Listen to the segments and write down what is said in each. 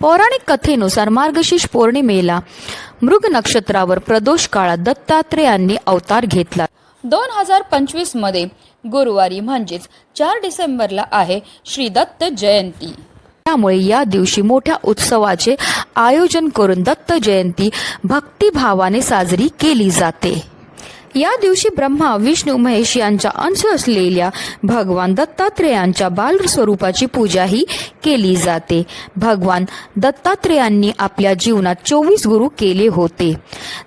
पौराणिक कथेनुसार मार्गशीर्ष पौर्णिमेला मृग नक्षत्रावर प्रदोष काळात दत्तात्रेयांनी अवतार घेतला. दोन हजार पंचवीसमध्ये गुरुवारी म्हणजेच चार डिसेंबरला आहे श्री दत्त जयंती. त्यामुळे या दिवशी मोठ्या उत्सवाचे आयोजन करून दत्त जयंती भक्तिभावाने साजरी केली जाते. या दिवशी ब्रह्मा विष्णू महेश यांचा अंश असलेल्या भगवान दत्तात्रेयांच्या बाल स्वरूपाची पूजाही केली जाते. भगवान दत्तात्रेयांनी आपल्या जीवनात चोवीस गुरु केले होते.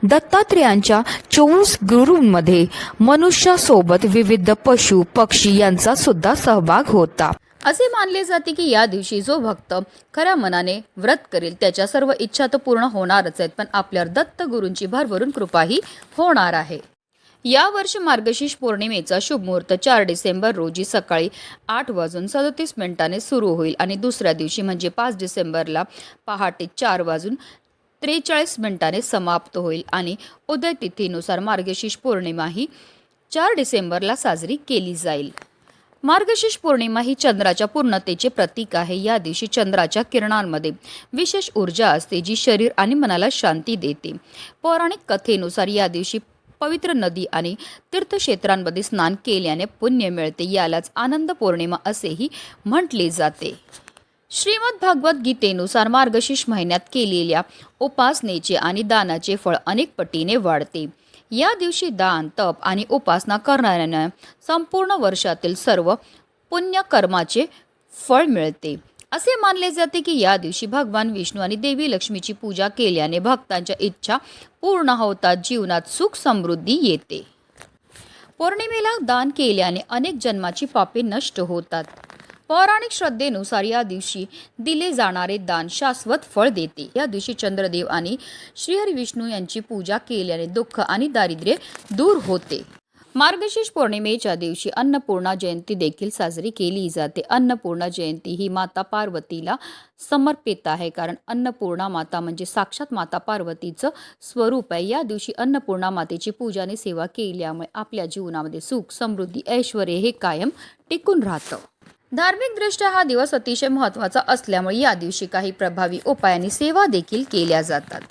दत्तात्रेयांच्या चोवीस गुरूंमध्ये मनुष्यासोबत विविध पशु पक्षी यांचा सुद्धा सहभाग होता. असे मानले जाते की या दिवशी जो भक्त खऱ्या मनाने व्रत करेल त्याच्या सर्व इच्छा तर पूर्ण होणारच आहेत पण आपल्यावर दत्त गुरूंची भरभरून कृपाही होणार आहे. या वर्षी मार्गशीर्ष पौर्णिमेचा शुभ मुहूर्त चार डिसेंबर रोजी सकाळी आठ वाजून सदतीस मिनिटाने सुरू होईल आणि दुसऱ्या दिवशी म्हणजे पाच डिसेंबरला पहाटे चार वाजून त्रेचाळीस मिनिटाने समाप्त होईल आणि उदय तिथीनुसार मार्गशीर्ष पौर्णिमा ही चार डिसेंबरला साजरी केली जाईल. मार्गशीर्ष पौर्णिमा ही चंद्राच्या पूर्णतेचे प्रतीक आहे. या दिवशी चंद्राच्या किरणांमध्ये विशेष ऊर्जा असते जी शरीर आणि मनाला शांती देते. पौराणिक कथेनुसार या दिवशी पवित्र नदी आणि तीर्थक्षेत्रांमध्ये स्नान केल्याने पुण्य मिळते यालाच आनंद पौर्णिमा असेही म्हटले जाते. श्रीमद भागवत गीतेनुसार मार्गशीर्ष महिन्यात केलेल्या उपासनेचे आणि दानाचे फळ अनेक पटीने वाढते. या दिवशी दान तप आणि उपासना करणाऱ्यांना संपूर्ण वर्षातील सर्व पुण्यकर्माचे फळ मिळते. असे मानले जाते की या दिवशी भगवान विष्णू आणि देवी लक्ष्मीची पूजा केल्याने भक्तांच्या इच्छा पूर्ण होतात जीवनात सुख समृद्धी येते. पौर्णिमेला दान केल्याने अनेक जन्माची पापे नष्ट होतात. पौराणिक श्रद्धेनुसार या दिवशी दिले जाणारे दान शाश्वत फळ देते. या दिवशी चंद्रदेव आणि श्रीहरी विष्णू यांची पूजा केल्याने दुःख आणि दारिद्र्य दूर होते. मार्गशीर्ष पौर्णिमेच्या दिवशी अन्नपूर्णा जयंती देखील साजरी केली जाते. अन्नपूर्णा जयंती ही माता पार्वतीला समर्पित आहे. कारण अन्नपूर्णा माता म्हणजे साक्षात माता पार्वतीचं स्वरूप आहे. या दिवशी अन्नपूर्णा मातेची पूजा आणि सेवा केल्यामुळे आपल्या जीवनामध्ये सुख समृद्धी ऐश्वर हे कायम टिकून राहतं. धार्मिकदृष्ट्या हा दिवस अतिशय महत्त्वाचा असल्यामुळे या दिवशी काही प्रभावी उपायांनी सेवा देखील केल्या जातात.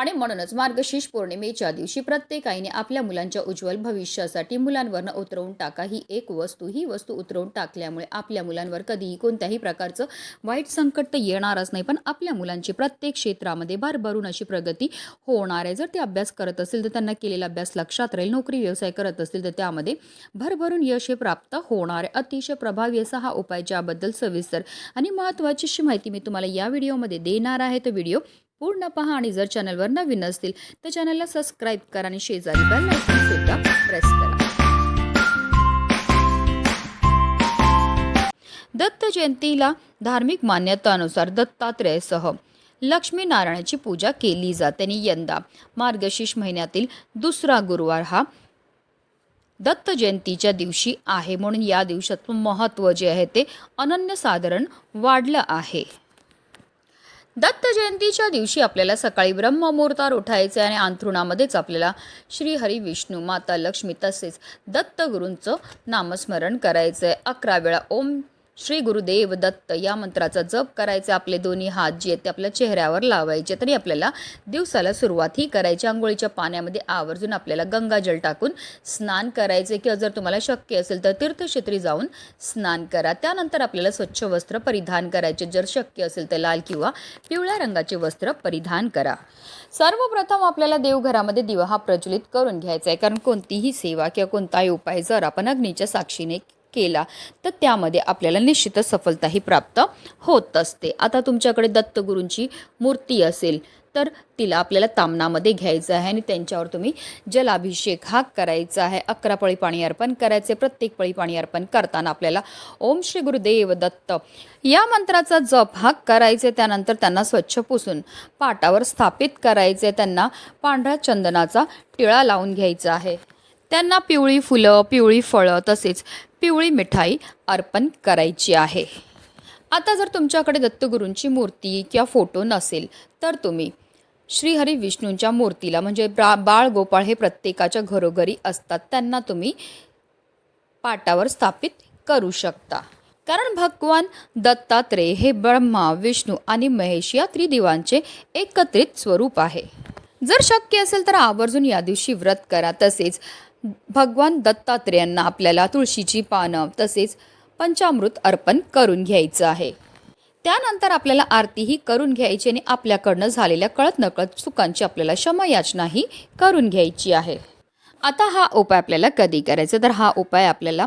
आणि म्हणूनच मार्गशीर्ष पौर्णिमेच्या दिवशी प्रत्येकाईने आपल्या मुलांच्या उज्ज्वल भविष्यासाठी मुलांवरनं उतरवून टाका. ही एक वस्तू ही वस्तू उतरवून टाकल्यामुळे आपल्या मुलांवर कधीही कोणत्याही प्रकारचं वाईट संकट तर येणारच नाही पण आपल्या मुलांची प्रत्येक क्षेत्रामध्ये भरभरून अशी प्रगती होणार आहे. जर ते अभ्यास करत असतील तर त्यांना केलेला अभ्यास लक्षात राहील नोकरी व्यवसाय करत असतील तर त्यामध्ये भरभरून यश हे प्राप्त होणार आहे. अतिशय प्रभावी असा हा उपाय ज्याबद्दल सविस्तर आणि महत्त्वाची अशी माहिती मी तुम्हाला या व्हिडिओमध्ये देणार आहे. तर व्हिडिओ पूर्ण पहा आणि जर चॅनलवर नवीन असतील तर चॅनलला सबस्क्राईब करा आणि शेजारी बेल आयकॉन सुद्धा प्रेस करा. दत्त जयंतीला धार्मिक मान्यतानुसार दत्तात्रेयसह लक्ष्मीनारायणाची पूजा केली जाते आणि यंदा मार्गशीर्ष महिन्यातील दुसरा गुरुवार हा दत्त जयंतीच्या दिवशी आहे. म्हणून या दिवसाचं महत्त्व जे आहे ते अनन्यसाधारण वाढलं आहे. दत्त जयंतीच्या दिवशी आपल्याला सकाळी ब्रह्ममुहूर्तावर उठायचे आणि अंथरुणामध्येच आपल्याला श्री हरी विष्णू माता लक्ष्मी तसेच दत्तगुरूंचं नामस्मरण करायचं आहे अकरा वेळा ओम श्री गुरुदेव दत्त या मंत्राचा जप करायचा. आपले दोन्ही हात जे आहेत ते आपल्या चेहऱ्यावर लावायचे. तरी आपल्याला दिवसाला सुरुवात ही करायची. आंघोळीच्या पाण्यामध्ये आवर्जून आपल्याला गंगाजल टाकून स्नान करायचे. किंवा जर तुम्हाला शक्य असेल तर तीर्थक्षेत्री जाऊन स्नान करा. त्यानंतर आपल्याला स्वच्छ वस्त्र परिधान करायचे. जर शक्य असेल तर लाल किंवा पिवळ्या रंगाचे वस्त्र परिधान करा. सर्वप्रथम आपल्याला देवघरामध्ये दिवा हा प्रज्वलित करून घ्यायचा आहे. कारण कोणतीही सेवा किंवा कोणताही उपाय जर आपण अग्नीच्या साक्षीने केला तर त्यामध्ये आपल्याला निश्चितच सफलताही प्राप्त होत असते. आता तुमच्याकडे दत्तगुरूंची मूर्ती असेल तर तिला आपल्याला तामणामध्ये घ्यायचं आहे आणि त्यांच्यावर तुम्ही जलाभिषेक हा करायचा आहे. अकरा पळी पाणी अर्पण करायचे प्रत्येक पळी पाणी अर्पण करताना आपल्याला ओम श्री गुरुदेव दत्त या मंत्राचा जप हा करायचे त्यानंतर त्यांना स्वच्छ पुसून पाटावर स्थापित करायचे त्यांना पांढऱ्या चंदनाचा टिळा लावून घ्यायचा आहे. त्यांना पिवळी फुलं पिवळी फळं तसेच पिवळी मिठाई अर्पण करायची आहे. आता जर तुमच्याकडे दत्तगुरूंची मूर्ती किंवा फोटो नसेल तर तुम्ही श्रीहरी विष्णूंच्या मूर्तीला म्हणजे ब्रा बाळ गोपाळ हे प्रत्येकाच्या घरोघरी असतात त्यांना तुम्ही पाटावर स्थापित करू शकता. कारण भगवान दत्तात्रेय हे ब्रह्मा विष्णू आणि महेश या त्रिदेवांचे एकत्रित स्वरूप आहे. जर शक्य असेल तर आवर्जून या दिवशी व्रत करा. तसेच भगवान दत्तात्रेयांना आपल्याला तुळशीची पानं तसेच पंचामृत अर्पण करून घ्यायचं आहे. त्यानंतर आपल्याला आरतीही करून घ्यायची आणि आपल्याकडनं झालेल्या कळत नकळत चुकांची आपल्याला क्षमायाचनाही करून घ्यायची आहे. आता हा उपाय आपल्याला कधी करायचा? तर हा उपाय आपल्याला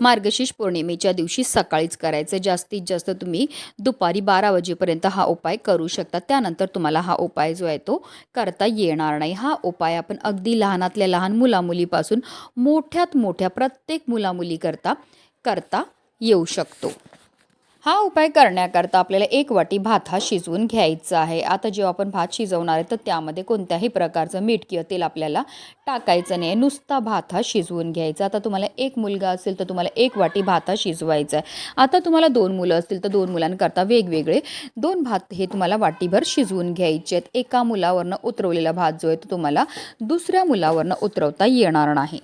मार्गशीर्ष पौर्णिमेच्या दिवशी सकाळीच करायचं. जास्तीत जास्त तुम्ही दुपारी बारा वाजेपर्यंत हा उपाय करू शकता. त्यानंतर तुम्हाला हा उपाय जो आहे तो करता येणार नाही. हा उपाय आपण अगदी लहानातल्या लहान मुलामुलीपासून मोठ्यात मोठ्या प्रत्येक मुलामुलीकरता करता येऊ शकतो. हा उपाय करण्याकरता आपल्याला एक वाटी भात हा शिजवून घ्यायचा आहे. आता जेव्हा आपण भात शिजवणार आहे तर त्यामध्ये कोणत्याही प्रकारचं मीठ किंवा तेल आपल्याला टाकायचं नाही. नुसता भात हा शिजवून घ्यायचा. आता तुम्हाला एक मुलगा असेल तर तुम्हाला एक वाटी भात हा शिजवायचा आहे. आता तुम्हाला दोन मुलं असतील तर दोन मुलांकरता वेगवेगळे दोन भात हे तुम्हाला वाटीभर शिजवून घ्यायचे आहेत. एका मुलावरनं उतरवलेला भात जो आहे तो तुम्हाला दुसऱ्या मुलावरनं उतरवता येणार नाही.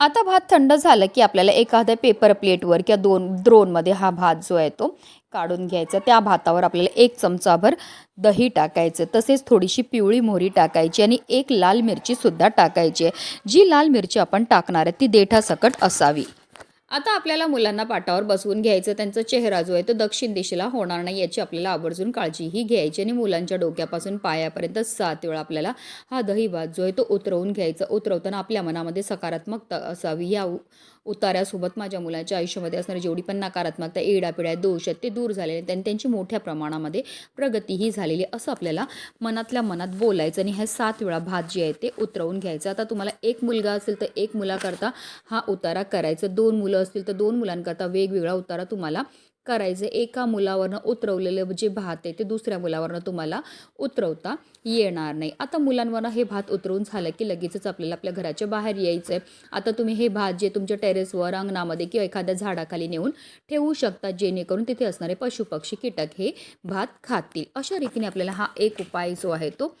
आता भात थंड झालं की आपल्याला एखाद्या पेपर प्लेटवर किंवा दोन द्रोणमध्ये हा भात जो आहे तो काढून घ्यायचा. त्या भातावर आपल्याला एक चमचाभर दही टाकायचं. तसेच थोडीशी पिवळी मोहरी टाकायची आणि एक लाल मिरचीसुद्धा टाकायची आहे. जी लाल मिरची आपण टाकणार आहे ती देठासकट असावी. आता आपल्याला मुलांना पाटावर बसवून घ्यायचं त्यांचा चेहरा जो आहे तो दक्षिण दिशेला होणार नाही याची आपल्याला आवर्जून काळजीही घ्यायची आणि मुलांच्या डोक्यापासून पायापर्यंत सात वेळा आपल्याला हा दही भात जो आहे तो उतरवून घ्यायचा उतरवताना आपल्या मनामध्ये सकारात्मकता असावी या उतार्यासोबत माझ्या मुलाच्या आयुष्यामध्ये असणारी जेवढी पण नकारात्मकता एडापिड्या दोष आहेत ते दूर झालेले आहेत आणि त्यांची मोठ्या प्रमाणामध्ये प्रगतीही झालेली असं आपल्याला मनातल्या मनात बोलायचं आणि ह्या सात वेळा भात जे आहे ते उतरवून घ्यायचं. आता तुम्हाला एक मुलगा असेल तर एक मुलाकरता हा उतारा करायचा. दोन मुलं असतील तर दोन मुलांकरता वेगवेगळा उतारा तुम्हाला करायचं. एका मुलावरनं उतरवलेलं जे भात आहे ते दुसऱ्या मुलावरनं तुम्हाला उतरवता येणार नाही. आता मुलांवरनं हे भात उतरवून झालं की लगेचच आपल्याला आपल्या घराच्या बाहेर यायचं आहे आता तुम्ही हे भात जे तुमच्या टेरेसवर अंगणामध्ये किंवा एखाद्या झाडाखाली नेऊन ठेवू शकता जेणेकरून तिथे असणारे पशुपक्षी कीटक हे भात खातील. अशा रीतीने आपल्याला हा एक उपाय जो आहे तो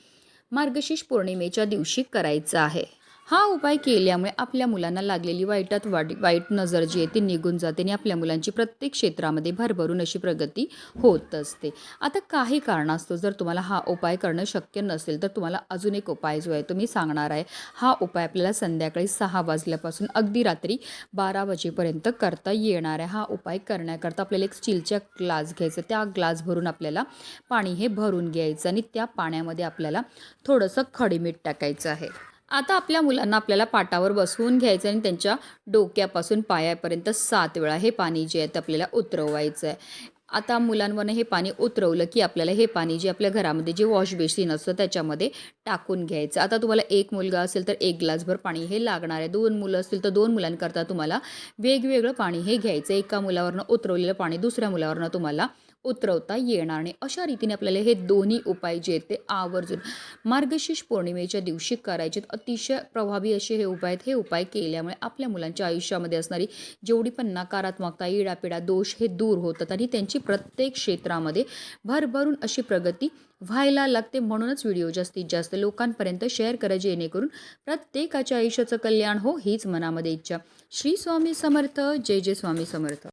मार्गशीर्ष पौर्णिमेच्या दिवशी करायचा आहे. हा उपाय केल्यामुळे आपल्या मुलांना लागलेली वाईटात वाट वाईट नजर जी आहे ती निघून जाते आणि आपल्या मुलांची प्रत्येक क्षेत्रामध्ये भरभरून अशी प्रगती होत असते. आता काही कारणास्तव जर तुम्हाला हा उपाय करणं शक्य नसेल तर तुम्हाला अजून एक उपाय जो आहे तो मी सांगणार आहे. हा उपाय आपल्याला संध्याकाळी सहा वाजल्यापासून अगदी रात्री बारा वाजेपर्यंत करता येणार आहे. हा उपाय करण्याकरता आपल्याला एक स्टीलच्या ग्लास घ्यायचं त्या ग्लास भरून आपल्याला पाणी हे भरून घ्यायचं आणि त्या पाण्यामध्ये आपल्याला थोडंसं खडीमीठ टाकायचं आहे. आता आपल्या मुलांना आपल्याला पाटावर बसवून घ्यायचं आणि त्यांच्या डोक्यापासून पायापर्यंत सात वेळा हे पाणी जे आहे ते आपल्याला उतरवायचं आहे. आता मुलांवरनं हे पाणी उतरवलं की आपल्याला हे पाणी जे आपल्या घरामध्ये जे वॉश बेसिन असतं त्याच्यामध्ये टाकून घ्यायचं. आता तुम्हाला एक मुलगा असेल तर एक ग्लासभर पाणी हे लागणार आहे. दोन मुलं असतील तर दोन मुलांकरता तुम्हाला वेगवेगळं पाणी हे घ्यायचं एका मुलावरनं उतरवलेलं पाणी दुसऱ्या मुलावरनं तुम्हाला उतरवता येणार नाही. अशा रीतीने आपल्याला हे दोन्ही उपाय जे आहेत ते आवर्जून मार्गशीर्ष पौर्णिमेच्या दिवशी करायचे अतिशय प्रभावी असे हे उपाय आहेत. हे उपाय केल्यामुळे आपल्या मुलांच्या आयुष्यामध्ये असणारी जेवढी पण नकारात्मकता इडापिडा दोष हे दूर होतात आणि त्यांची प्रत्येक क्षेत्रामध्ये भरभरून अशी प्रगती व्हायला लागते. म्हणूनच व्हिडिओ जास्तीत जास्त लोकांपर्यंत शेअर करा जेणेकरून प्रत्येकाच्या आयुष्याचं कल्याण हो हीच मनामध्ये इच्छा. श्री स्वामी समर्थ. जय जय स्वामी समर्थ.